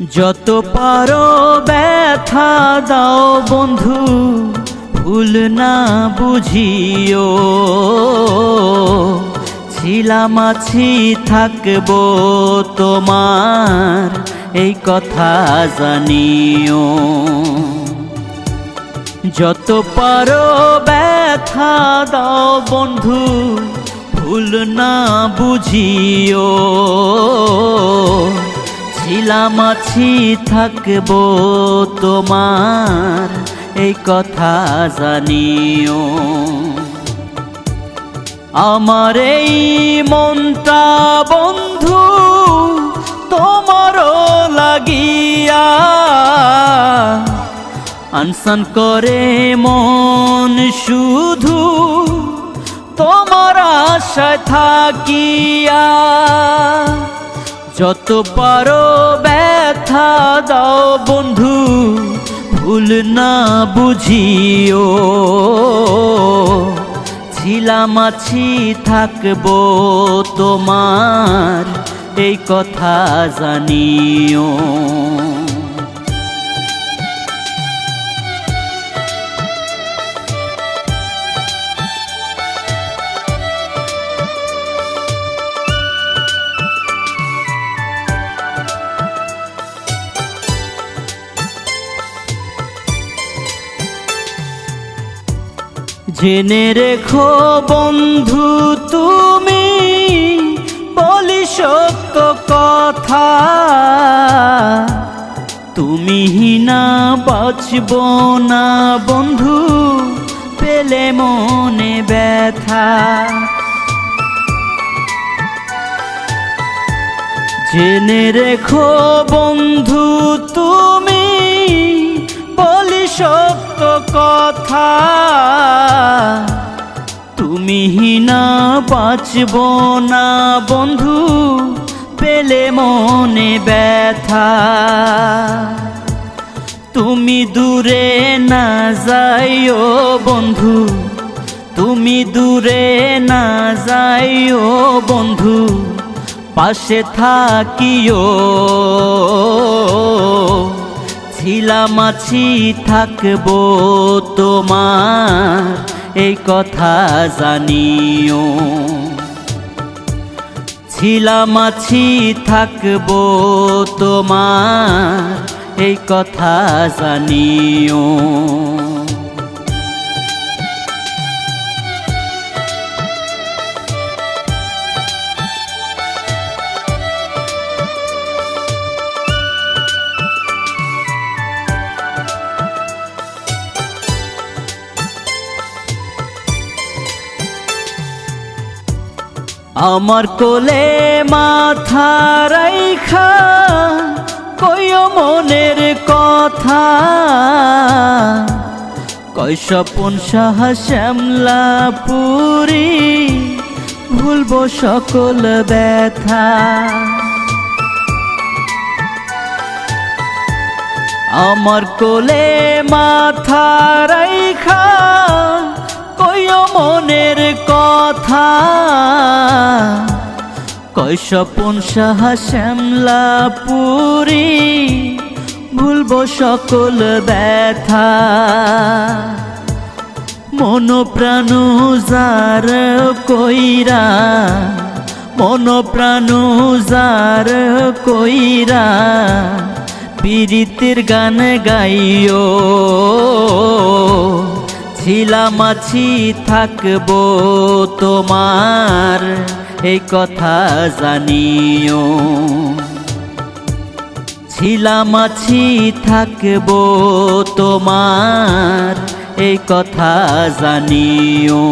যত পারো ব্যথা দাও বন্ধু, ভুল না বুঝিও। ছিলাম আছি, থাকব তোমার, এই কথা জানিও। যত পারো ব্যথা দাও বন্ধু, ভুল না বুঝিও। ছিলাম আছি, থাকব তোমার, এই কথা জানিও। আমার এই মনটা বন্ধু, তোমারও লাগিয়া আনসান করে মন শুধু, তোমার আশায় থাকিয়া। যত পারো ব্যথা দাও বন্ধু, ভুল না বুঝিও। ছিলাম আছি, থাকব তোমার, এই কথা জানিও। জেনে রেখো বন্ধু তুমি, বলি সত্য কথা। তুমি না বাঁচব না বন্ধু, পেলে মনে ব্যথা। জেনে রেখো বন্ধু তুমি সত্য কথা। তুমি না বাঁচব না, বন্ধু, পেলে মনে ব্যথা। তুমি দূরে না যাইও, বন্ধু, তুমি দূরে না যাইও, বন্ধু, পাশে থাকিও। ছিলাম আছি থাকব তোমার এই কথা জানিও। ছিলাম আছি থাকব তোমার এই কথা জানিও। আমার কোলে মাথা রাইখা, কইও মনের কথা। কয় স্বপন সাহা শ্যামলা পুরি, ভুলবো সকল ব্যথা। আমার কোলে মাথা রাইখা কইও মনের কথা। কয় স্বপন সাহা শ্যামলা পুরি ভুলবো সকল ব্যথা। মন প্রাণ যার কইরা মন প্রাণ যার কইরা, পীড়িতের গান গাইও। ছিলাম আছি থাকব তোমার এই কথা জানিও। ছিলাম আছি থাকব তোমার এই কথা জানিও।